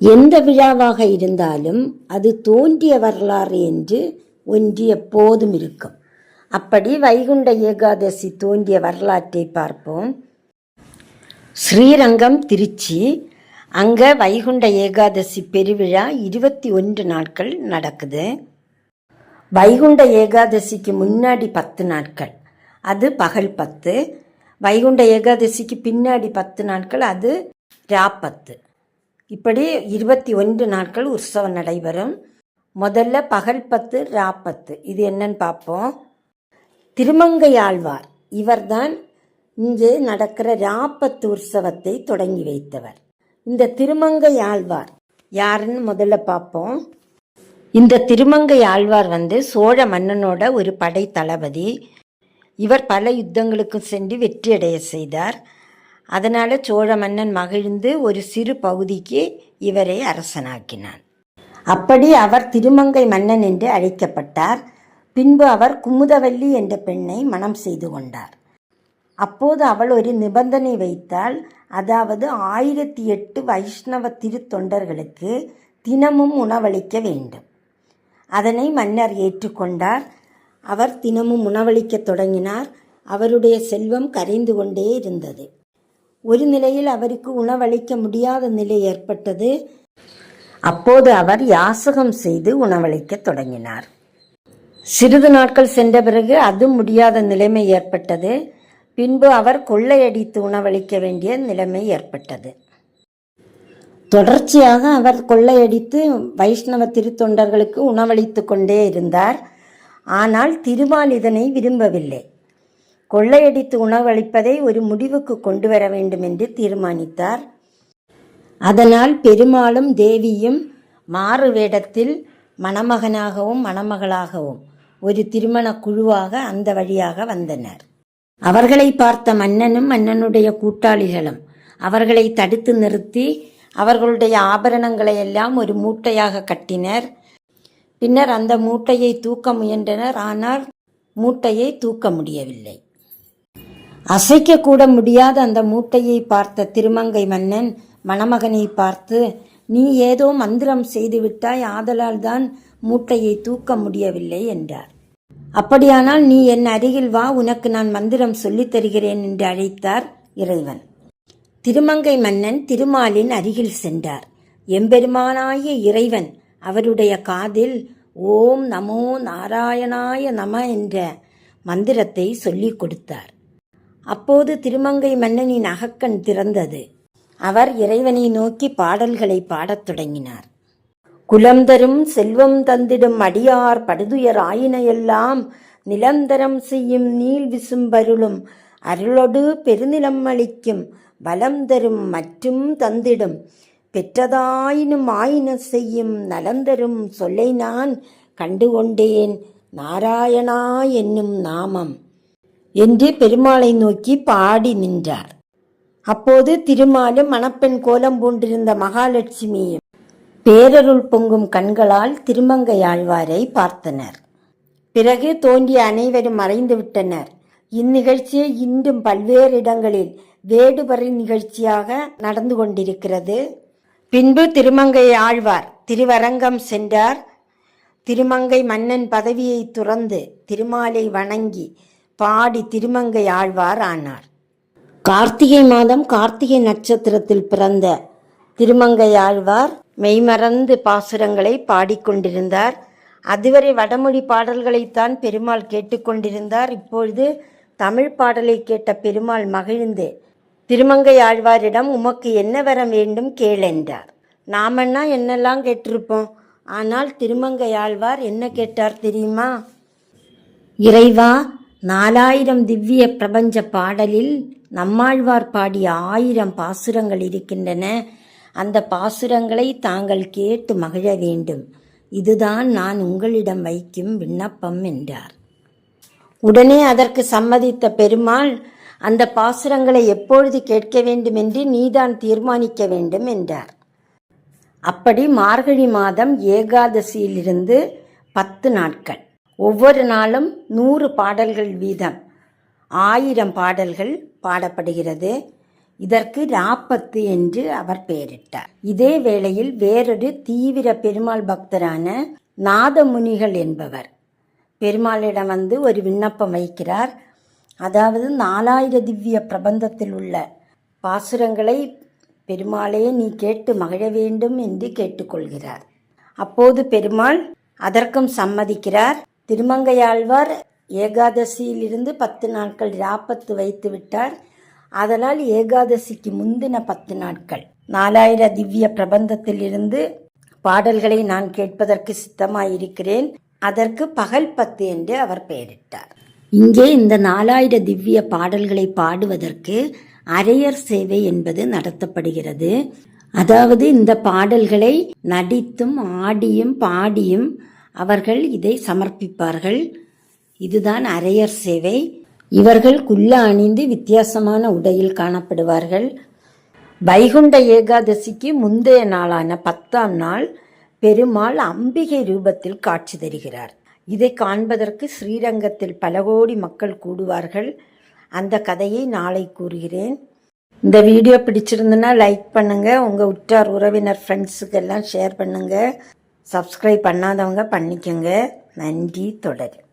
எந்த விழாவாக இருந்தாலும் அது தோன்றிய வரலாறு என்று ஒன்று எப்போதும் இருக்கும். அப்படி வைகுண்ட ஏகாதசி தோன்றிய வரலாற்றை பார்ப்போம். ஸ்ரீரங்கம் திருச்சி. அங்கே வைகுண்ட ஏகாதசி பெருவிழா இருபத்தி ஒன்று நாட்கள் நடக்குது. வைகுண்ட ஏகாதசிக்கு முன்னாடி பத்து நாட்கள். அது பகல் பத்து. வைகுண்ட ஏகாதசிக்கு பின்னாடி பத்து நாட்கள் அது ராப்பத்து இப்படி இருபத்தி ஒன்று நாட்கள் உற்சவம் நடைபெறும். முதல்ல பகல் பத்து ராப்பத்து இது என்னன்னு பார்ப்போம். திருமங்கை ஆழ்வார் இவர்தான் இங்கு நடக்கிற ராப்பத்து உற்சவத்தை தொடங்கி வைத்தவர். இந்த திருமங்கை ஆழ்வார் யாருன்னு முதல்ல பார்ப்போம். இந்த திருமங்கை ஆழ்வார் வந்து சோழ மன்னனோட ஒரு படை தளபதி. இவர் பல யுத்தங்களுக்கும் சென்று வெற்றியடைய செய்தார். அதனால் சோழ மன்னன் மகிழ்ந்து ஒரு சிறு பகுதிக்கு இவரை அரசனாக்கினான். அப்படி அவர் திருமங்கை மன்னன் என்று அழைக்கப்பட்டார். பின்பு அவர் குமுதவல்லி என்ற பெண்ணை மணம் செய்து கொண்டார். அப்போது அவள் ஒரு நிபந்தனை வைத்தால் அதாவது ஆயிரத்தி எட்டு வைஷ்ணவ திருத்தொண்டர்களுக்கு தினமும் உணவளிக்க வேண்டும். அதனை மன்னர் ஏற்றுக்கொண்டார். அவர் தினமும் உணவளிக்கத் தொடங்கினார். அவருடைய செல்வம் கரைந்து கொண்டே இருந்தது. ஒரு நிலையில் அவருக்கு உணவளிக்க முடியாத நிலை ஏற்பட்டது. அப்போது அவர் யாசகம் செய்து உணவளிக்கத் தொடங்கினார். சிறிது நாட்கள் சென்ற பிறகு அது முடியாத நிலைமை ஏற்பட்டது. பின்பு அவர் கொள்ளையடித்து உணவளிக்க வேண்டிய நிலைமை ஏற்பட்டது. தொடர்ச்சியாக அவர் கொள்ளையடித்து வைஷ்ணவ திருத்தொண்டர்களுக்கு உணவளித்து கொண்டே இருந்தார். ஆனால் திருமால் இதனை விரும்பவில்லை. கொள்ளையடித்து உணவளிப்பதை ஒரு முடிவுக்கு கொண்டு வர வேண்டும் என்று தீர்மானித்தார். அதனால் பெருமாளும் தேவியும் மாறு வேடத்தில் மணமகனாகவும் மணமகளாகவும் ஒரு திருமண குழுவாக அந்த வழியாக வந்தனர். அவர்களை பார்த்த மன்னனும் மன்னனுடைய கூட்டாளிகளும் அவர்களை தடுத்து நிறுத்தி அவர்களுடைய ஆபரணங்களை எல்லாம் ஒரு மூட்டையாக கட்டினர். பின்னர் அந்த மூட்டையை தூக்க முயன்றனர். ஆனால் மூட்டையை தூக்க முடியவில்லை. அசைக்க கூட முடியாத அந்த மூட்டையை பார்த்த திருமங்கை மன்னன் மணமகனை பார்த்து நீ ஏதோ மந்திரம் செய்துவிட்டாய் ஆதலால் தான் மூட்டையை தூக்க முடியவில்லை என்றார். அப்படியானால் நீ என் அருகில் வா உனக்கு நான் மந்திரம் சொல்லித் தருகிறேன் என்று அழைத்தார் இறைவன். திருமங்கை மன்னன் திருமாலின் அருகில் சென்றார். எம்பெருமானாய இறைவன் அவருடைய காதில் ஓம் நமோ நாராயணாய நம என்ற மந்திரத்தை சொல்லிக் கொடுத்தார். அப்போது திருமங்கை மன்னனின் அகக்கண் திறந்தது. அவர் இறைவனை நோக்கி பாடல்களை பாடத் தொடங்கினார். குலம் தரும் செல்வம் தந்திடும் அடியார் படுதுயர் ஆயினையெல்லாம் நிலந்தரம் செய்யும் நீள் விசும்பருளும் அருளொடு பெருநிலம் அளிக்கும் பலம் தரும் மற்றும் தந்திடும் பெற்றதாயினும் ஆயின செய்யும் நலந்தரும் சொல்லை நான் கண்டுகொண்டேன். நாராயணா என்னும் நாமம். என்று பெருமாளை நோக்கி பாடி நின்றார். அப்போது திருமாலும் மணப்பெண் கோலம் பூண்டிருந்த மகாலட்சுமியும் பேரருள் பொங்கும் கண்களால் திருமங்கை ஆழ்வாரை பார்த்தனர். பிறகு தோன்றிய அனைவரும் மறைந்து விட்டனர். இந்நிகழ்ச்சியை இன்றும் பல்வேறு இடங்களில் வேடுபறை நிகழ்ச்சியாக நடந்து கொண்டிருக்கிறது. பின்பு திருமங்கை ஆழ்வார் திருவரங்கம் சென்றார். திருமங்கை மன்னன் பதவியை துறந்து திருமாலை வணங்கி பாடி திருமங்கை ஆழ்வார் ஆனார். கார்த்திகை மாதம் கார்த்திகை நட்சத்திரத்தில் பிறந்த திருமங்கை ஆழ்வார் மெய்மறந்து பாசுரங்களை பாடிக்கொண்டிருந்தார் அதுவரை வடமொழி பாடல்களைத்தான் பெருமாள் கேட்டுக்கொண்டிருந்தார் இப்பொழுது தமிழ் பாடலை கேட்ட பெருமாள் மகிழ்ந்து திருமங்கை ஆழ்வாரிடம் உமக்கு என்ன வர வேண்டும் கேள் என்றார். நாமன்னா என்னெல்லாம் கேட்டிருப்போம்? ஆனால் திருமங்கை ஆழ்வார் என்ன கேட்டார் தெரியுமா? இறைவா நாலாயிரம் திவ்ய பிரபஞ்ச பாடலில் நம்மாழ்வார் பாடிய ஆயிரம் பாசுரங்கள் இருக்கின்றன. அந்த பாசுரங்களை தாங்கள் கேட்டு மகிழ வேண்டும். இதுதான் நான் உங்களிடம் வைக்கும் விண்ணப்பம் என்றார். உடனே அதற்கு சம்மதித்த பெருமாள் அந்த பாசுரங்களை எப்பொழுது கேட்க வேண்டும் என்று நீதான் தீர்மானிக்க வேண்டும் என்றார். அப்படி மார்கழி மாதம் ஏகாதசியிலிருந்து பத்து நாட்கள். ஒவ்வொரு நாளும் நூறு பாடல்கள் வீதம். ஆயிரம் பாடல்கள் பாடப்படுகிறது. இதற்கு ராப்பத்து என்று அவர் பெயரிட்டார். இதே வேளையில் வேறொரு தீவிர பெருமாள் பக்தரான நாதமுனிகள் என்பவர். பெருமாளிடம் வந்து ஒரு விண்ணப்பம் வைக்கிறார். அதாவது நாலாயிர திவ்ய பிரபந்தத்தில் உள்ள பாசுரங்களை பெருமாளே நீ கேட்டு மகிழ வேண்டும் என்று கேட்டுக்கொள்கிறார். அப்போது பெருமாள் அதற்கும் சம்மதிக்கிறார். திருமங்கையாழ்வார் ஏகாதசியிலிருந்து பத்து நாட்கள் ராப்பத்து வைத்து விட்டார். அதனால் ஏகாதசிக்கு முந்தின பத்து நாட்கள். நாலாயிர திவ்ய பிரபந்தத்திலிருந்து பாடல்களை நான் கேட்பதற்கு சித்தமாயிருக்கிறேன். அதற்கு பகல் பத்து என்று அவர் பெயரிட்டார். இங்கே இந்த நாலாயிர திவ்ய பாடல்களை பாடுவதற்கு அரையர் சேவை என்பது நடத்தப்படுகிறது. அதாவது இந்த பாடல்களை நடித்தும் ஆடியும் பாடியும் அவர்கள் இதை சமர்ப்பிப்பார்கள். இதுதான் அரையர் சேவை. இவர்கள் குல்லா அணிந்து வித்தியாசமான உடையில் காணப்படுவார்கள். வைகுண்ட ஏகாதசிக்கு முந்தைய நாளான பத்தாம் நாள் பெருமாள் அம்பிகை ரூபத்தில் காட்சி தருகிறார். இதை காண்பதற்கு ஸ்ரீரங்கத்தில் பல கோடி மக்கள் கூடுவார்கள். அந்த கதையை நாளை கூறுகிறேன். இந்த வீடியோ பிடிச்சிருந்துன்னா லைக் பண்ணுங்கள் உங்கள் உற்றார் உறவினர் ஃப்ரெண்ட்ஸுக்கெல்லாம் ஷேர் பண்ணுங்கள் சப்ஸ்கிரைப் பண்ணாதவங்க பண்ணிக்கோங்க. நன்றி தொடரும்